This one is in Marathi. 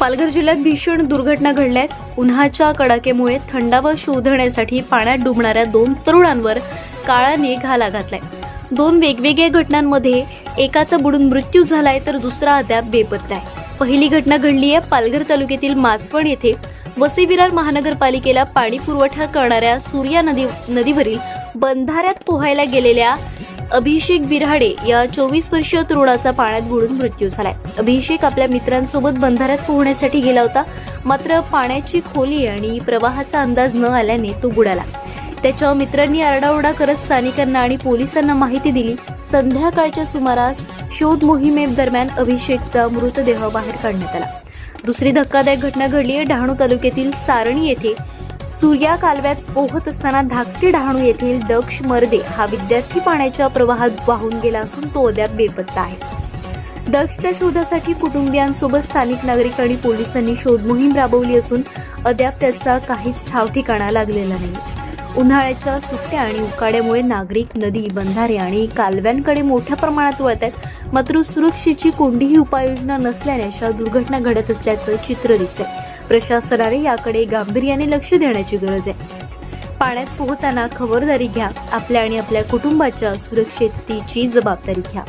पालघर जिल्ह्यात भीषण दुर्घटना घडल्यात उन्हाच्या कडाकेमुळे थंडावा शोधण्यासाठी पाण्यात डुबणाऱ्या दोन तरुणांवर काळाने घाला घातलाय. दोन वेगवेगळ्या घटनांमध्ये एकाचा बुडून मृत्यू झालाय तर दुसरा अद्याप बेपत्ता आहे. पहिली घटना घडली आहे पालघर तालुक्यातील मासवण येथे. वसई महानगरपालिकेला पाणी पुरवठा करणाऱ्या सूर्या नदी नदीवरील बंधाऱ्यात पोहायला गेलेल्या अभिषेक बिराडे या चोवीस वर्षीय तरुणाचा पाण्यात बुडून मृत्यू झालाय. अभिषेक आपल्या मित्रांसोबत बंधाऱ्यात पोहण्यासाठी गेला होता. मात्र पाण्याची खोली आणि प्रवाहाचा अंदाज न आल्याने तो बुडाला. त्याच्या मित्रांनी आरडाओरडा करत स्थानिकांना आणि पोलिसांना माहिती दिली. संध्याकाळच्या सुमारास शोध मोहिमेदरम्यान अभिषेकचा मृतदेह बाहेर काढण्यात आला. दुसरी धक्कादायक घटना घडली आहे डहाणू तालुक्यातील सारणी येथे सूर्या कालव्यात पोहत असताना धाकटी डहाणू येथील दक्ष मर्दे हा विद्यार्थी पाण्याच्या प्रवाहात वाहून गेला असून तो अद्याप बेपत्ता आहे. दक्षच्या शोधासाठी कुटुंबियांसोबत स्थानिक नागरिक आणि पोलिसांनी शोध मोहीम राबवली असून अद्याप त्याचा काहीच ठाव ठिकाणा लागलेला नाही. उन्हाळ्याच्या सुट्ट्या आणि उकाड्यामुळे नागरिक नदी बंधारे आणि कालव्यांकडे मोठ्या प्रमाणात वळत आहेत. मात्र सुरक्षेची कोणतीही उपाययोजना नसल्याने अशा दुर्घटना घडत असल्याचं चित्र दिसतंय. प्रशासनाने याकडे गांभीर्याने लक्ष देण्याची गरज आहे. पाण्यात पोहताना खबरदारी घ्या. आपल्या आणि आपल्या कुटुंबाच्या सुरक्षिततेची जबाबदारी घ्या.